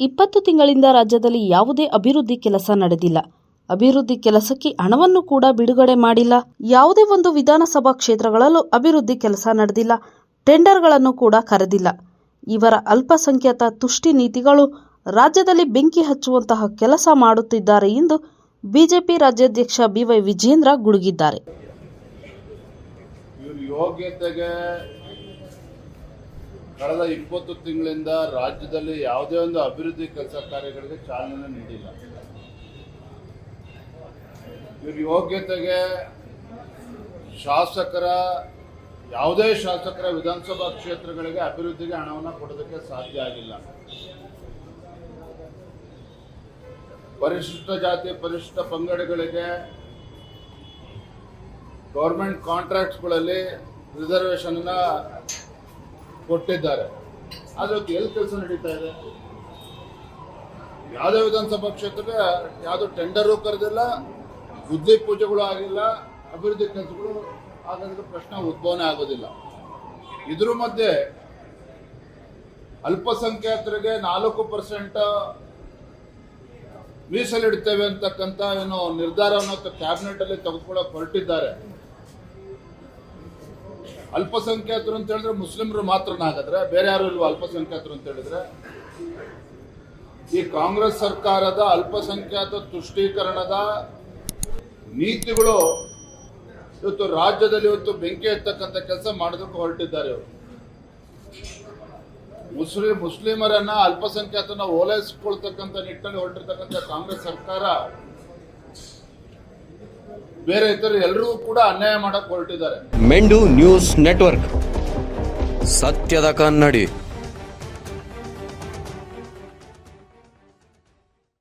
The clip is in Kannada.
ಇಪ್ಪತ್ತು ತಿಂಗಳಿಂದ ರಾಜ್ಯದಲ್ಲಿ ಯಾವುದೇ ಅಭಿವೃದ್ಧಿ ಕೆಲಸ ನಡೆದಿಲ್ಲ. ಅಭಿವೃದ್ಧಿ ಕೆಲಸಕ್ಕೆ ಹಣವನ್ನು ಕೂಡ ಬಿಡುಗಡೆ ಮಾಡಿಲ್ಲ. ಯಾವುದೇ ಒಂದು ವಿಧಾನಸಭಾ ಕ್ಷೇತ್ರಗಳಲ್ಲೂ ಅಭಿವೃದ್ಧಿ ಕೆಲಸ ನಡೆದಿಲ್ಲ. ಟೆಂಡರ್ಗಳನ್ನು ಕೂಡ ಕರೆದಿಲ್ಲ. ಇವರ ಅಲ್ಪಸಂಖ್ಯಾತ ತುಷ್ಟಿ ನೀತಿಗಳು ರಾಜ್ಯದಲ್ಲಿ ಬೆಂಕಿ ಹಚ್ಚುವಂತಹ ಕೆಲಸ ಮಾಡುತ್ತಿದ್ದಾರೆ ಎಂದು ಬಿಜೆಪಿ ರಾಜ್ಯಾಧ್ಯಕ್ಷ ಬಿವೈ ವಿಜೇಂದ್ರ ಗುಡುಗಿದ್ದಾರೆ. ಕಳೆದ ಇಪ್ಪತ್ತು ತಿಂಗಳಿಂದ ರಾಜ್ಯದಲ್ಲಿ ಯಾವುದೇ ಒಂದು ಅಭಿವೃದ್ಧಿ ಕೆಲಸ ಕಾರ್ಯಗಳಿಗೆ ಚಾಲನೆ ನೀಡಿಲ್ಲ. ಇವ್ರ ಯೋಗ್ಯತೆಗೆ ಶಾಸಕರ, ಯಾವುದೇ ಶಾಸಕರ ವಿಧಾನಸಭಾ ಕ್ಷೇತ್ರಗಳಿಗೆ ಅಭಿವೃದ್ಧಿಗೆ ಹಣವನ್ನು ಕೊಡೋದಕ್ಕೆ ಸಾಧ್ಯ ಆಗಿಲ್ಲ. ಪರಿಶಿಷ್ಟ ಜಾತಿ, ಪರಿಶಿಷ್ಟ ಪಂಗಡಗಳಿಗೆ ಗೌರ್ಮೆಂಟ್ ಕಾಂಟ್ರಾಕ್ಟ್ಸ್ಗಳಲ್ಲಿ ರಿಸರ್ವೇಷನ್ ಕೊಟ್ಟಿದ್ದಾರೆ. ಅದಕ್ಕೆ ಎಲ್ಲಿ ಕೆಲಸ ನಡೀತಾ ಇದೆ? ಯಾವುದೇ ವಿಧಾನಸಭಾ ಕ್ಷೇತ್ರಕ್ಕೆ ಯಾವುದೋ ಟೆಂಡರು ಕರೆದಿಲ್ಲ ಬುದ್ಧಿ ಪೂಜೆಗಳು ಆಗಿಲ್ಲ, ಅಭಿವೃದ್ಧಿ ಕೆಲಸಗಳು ಆಗೋದಕ್ಕೆ ಪ್ರಶ್ನೆ ಉದ್ಭವನೇ ಆಗೋದಿಲ್ಲ. ಇದ್ರ ಮಧ್ಯೆ ಅಲ್ಪಸಂಖ್ಯಾತರಿಗೆ ನಾಲ್ಕು ಪರ್ಸೆಂಟ್ ಮೀಸಲಿಡ್ತೇವೆ ಅಂತಕ್ಕಂಥ ಏನು ನಿರ್ಧಾರವನ್ನು ಕ್ಯಾಬಿನೆಟ್ ಅಲ್ಲಿ ತೆಗೆದುಕೊಳ್ಳೋಕೆ ಹೊರಟಿದ್ದಾರೆ. ಅಲ್ಪಸಂಖ್ಯಾತರು ಅಂತ ಹೇಳಿದ್ರೆ ಮುಸ್ಲಿಮರು ಮಾತ್ರನಾಗದ್ರೆ ಬೇರೆ ಯಾರು ಇಲ್ವಾ ಅಲ್ಪಸಂಖ್ಯಾತರು ಅಂತ ಹೇಳಿದ್ರೆ? ಈ ಕಾಂಗ್ರೆಸ್ ಸರ್ಕಾರದ ಅಲ್ಪಸಂಖ್ಯಾತ ತುಷ್ಟೀಕರಣದ ನೀತಿಗಳು ಇವತ್ತು ರಾಜ್ಯದಲ್ಲಿ ಇವತ್ತು ಬೆಂಕಿ ಎತ್ತಕ್ಕಂಥ ಕೆಲಸ ಮಾಡೋದಕ್ಕೆ ಹೊರಟಿದ್ದಾರೆ ಅವರು ಮುಸ್ಲಿಂ, ಮುಸ್ಲಿಮರನ್ನ ಅಲ್ಪಸಂಖ್ಯಾತನ ಓಲೈಸ್ಕೊಳ್ತಕ್ಕಂಥ ನಿಟ್ಟಿನಲ್ಲಿ ಹೊರಟಿರ್ತಕ್ಕಂಥ ಕಾಂಗ್ರೆಸ್ ಸರ್ಕಾರ ಬೇರೆ ಇತರ ಎಲ್ಲರೂ ಕೂಡ ಅನ್ಯಾಯ ಮಾಡಕ್ ಹೊರಟಿದ್ದಾರೆ. ಮೆಂಡು ನ್ಯೂಸ್ ನೆಟ್ವರ್ಕ್. ಸತ್ಯದ ಕನ್ನಡಿ.